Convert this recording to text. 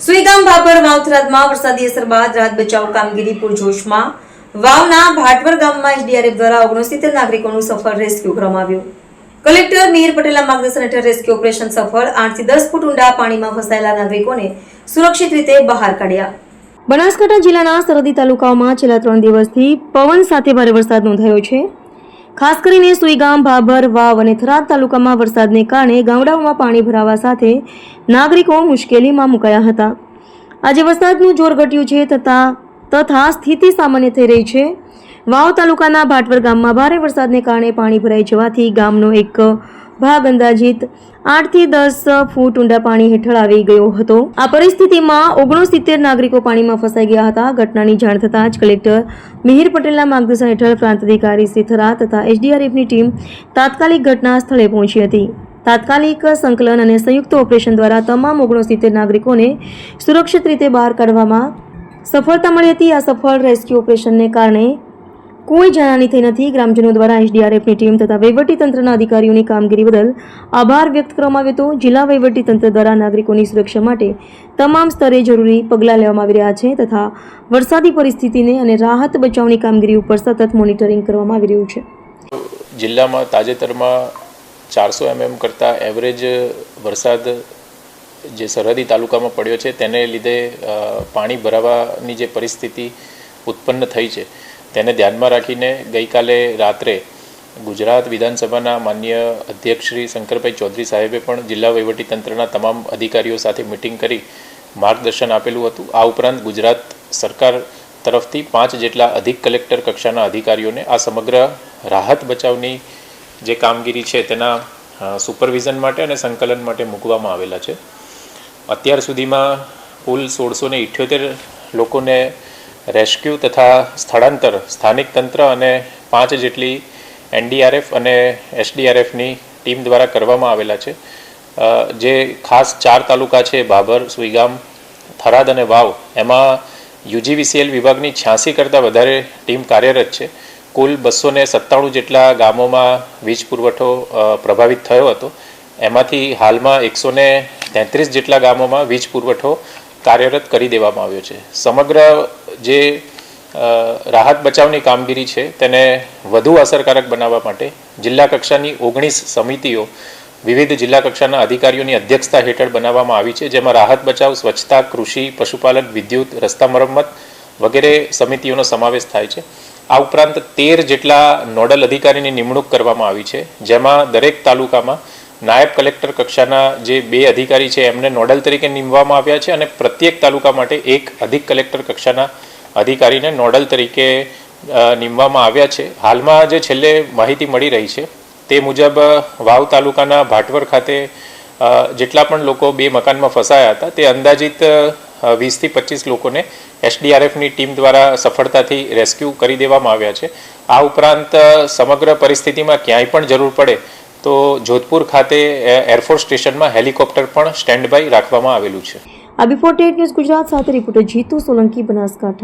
સુઈગામ ભાભર વાવથરાદમાં વરસાદી અસર બાદ રાહત બચાવ કામગીરી પૂરજોશમાં વાવના ભાટવર ગામમાં એસડીઆરએફ દ્વારા ઓગણસિત્તેર નાગરિકોનું સફળ રેસ્ક્યુ કરવામાં કલેક્ટર મીર પટેલના માર્ગદર્શન હેઠળ રેસ્ક્યુ ઓપરેશન સફળ આઠથી દસ ફૂટ ઊંડા પાણીમાં ફસાયેલા નાગરિકોને સુરક્ષિત રીતે બહાર કાઢ્યા. બનાસકાંઠા જિલ્લાના સરહદી તાલુકાઓમાં છેલ્લા ત્રણ દિવસથી પવન સાથે ભારે વરસાદ નોંધાયો છે. ખાસ કરીને સુઈગામ ભાભર, વાવ અને થરાદ તાલુકામાં વરસાદને કારણે ગામડાઓમાં પાણી ભરાવા સાથે નાગરિકો મુશ્કેલીમાં મુકાયા હતા. આજે વરસાદનું જોર ઘટ્યું છે તથા તથા સ્થિતિ સામાન્ય થઈ રહી છે. વાવ તાલુકાના ભાટવર ગામમાં ભારે વરસાદને કારણે પાણી ભરાઈ જવાથી ગામનો એક ભાગ અંદાજિત આઠથી દસ ફૂટ ઊંડા પાણી હેઠળ આવી ગયો હતો. આ પરિસ્થિતિમાં ઓગણસિત્તેર નાગરિકો પાણીમાં ફસાઈ ગયા હતા. ઘટનાની જાણ થતાં જ કલેક્ટર મિહિર પટેલના માર્ગદર્શન હેઠળ પ્રાંત અધિકારી સિથરા તથા એસડીઆરએફની ટીમ તાત્કાલિક ઘટના સ્થળે પહોંચી હતી. તાત્કાલિક સંકલન અને સંયુક્ત ઓપરેશન દ્વારા તમામ ઓગણસિત્તેર નાગરિકોને સુરક્ષિત રીતે બહાર કાઢવામાં સફળતા મળી હતી. આ સફળ રેસ્ક્યુ ઓપરેશનને કારણે કોઈ જાનહાની થઈ નથી. ગ્રામજનો દ્વારા એસડીઆરએફની ટીમ તથા વહીવટીતંત્રના અધિકારીઓની કામગીરી બદલ આભાર વ્યક્ત કરવામાં આવ્યો હતો. જિલ્લા વહીવટીતંત્ર દ્વારા નાગરિકોની સુરક્ષા માટે તમામ સ્તરે જરૂરી પગલાં લેવામાં આવી રહ્યા છે તથા વરસાદી પરિસ્થિતિને અને રાહત બચાવની કામગીરી ઉપર સતત મોનિટરિંગ કરવામાં આવી રહ્યું છે. જિલ્લામાં તાજેતરમાં ચારસો એમએમ કરતાં એવરેજ વરસાદ જે સરહદી તાલુકામાં પડ્યો છે, તેને લીધે પાણી ભરાવાની જે પરિસ્થિતિ ઉત્પન્ન થઈ છે. તેને ધ્યાનમાં રાખીને ગઈકાલે રાત્રે ગુજરાત વિધાનસભાના માન્ય અધ્યક્ષ શ્રી શંકરભાઈ ચૌધરી સાહેબે પણ જિલ્લા વહીવટીતંત્રના તમામ અધિકારીઓ સાથે મિટિંગ કરી માર્ગદર્શન આપેલું હતું. આ ઉપરાંત ગુજરાત સરકાર તરફથી પાંચ જેટલા અધિક કલેક્ટર કક્ષાના અધિકારીઓને આ સમગ્ર રાહત બચાવની જે કામગીરી છે તેના સુપરવિઝન માટે અને સંકલન માટે મૂકવામાં આવેલા છે. અત્યાર સુધીમાં કુલ સોળસો ને ઇઠ્યોતેર લોકોને રેસ્ક્યુ તથા સ્થળાંતર, સ્થાનિક તંત્ર અને પાંચ જેટલી એનડીઆરએફ અને એસડીઆરએફની ટીમ દ્વારા કરવામાં આવેલા છે. જે ખાસ ચાર તાલુકા છે ભાભર સુઈગામ, થરાદ અને વાવ, એમાં યુજીવીસીએલ વિભાગની છ્યાસી કરતાં વધારે ટીમ કાર્યરત છે. કુલ બસો ને સત્તાણું જેટલા ગામોમાં વીજ પુરવઠો પ્રભાવિત થયો હતો. એમાંથી હાલમાં એકસો ને તેત્રીસ જેટલા ગામોમાં વીજ પુરવઠો કાર્યરત કરી દેવામાં આવ્યો છે. સમગ્ર જે રાહત બચાવની કામગીરી છે તેને વધુ અસરકારક બનાવવા માટે જિલ્લા કક્ષાની ઓગણીસ સમિતિઓ વિવિધ જિલ્લા કક્ષાના અધિકારીઓની અધ્યક્ષતા હેઠળ બનાવવામાં આવી છે, જેમાં રાહત બચાવ, સ્વચ્છતા, કૃષિ, પશુપાલન, વિદ્યુત, રસ્તા મરમ્મત વગેરે સમિતિઓનો સમાવેશ થાય છે. આ ઉપરાંત તેર જેટલા નોડલ અધિકારીની નિમણૂક કરવામાં આવી છે, જેમાં દરેક તાલુકામાં નાયબ કલેક્ટર કક્ષાના જે બે અધિકારી છે, એમને નોડલ તરીકે નીમવામાં આવ્યા છે અને પ્રત્યેક તાલુકા માટે એક અધિક કલેક્ટર કક્ષાના અધિકારીને નોડલ તરીકે નીમવામાં આવ્યા છે. હાલમાં જે છેલ્લે માહિતી મળી રહી છે, તે મુજબ વાવ તાલુકાના ભાટવર ખાતે જેટલા પણ લોકો બે મકાનમાં ફસાયા હતા, તે અંદાજિત વીસથી પચીસ લોકોને એસડીઆરએફની ટીમ દ્વારા સફળતાથી રેસ્ક્યુ કરી દેવામાં આવ્યા છે. આ ઉપરાંત સમગ્ર પરિસ્થિતિમાં ક્યાંય પણ જરૂર પડે તો જોધપુર ખાતે એરફોર્સ સ્ટેશનમાં હેલિકોપ્ટર પણ સ્ટેન્ડ બાય રાખવામાં આવેલું છે. આ બિફોર ટેટ ન્યૂઝ ગુજરાત સાથે, રિપોર્ટર જીતુ સોલંકી બનાસકાંઠા.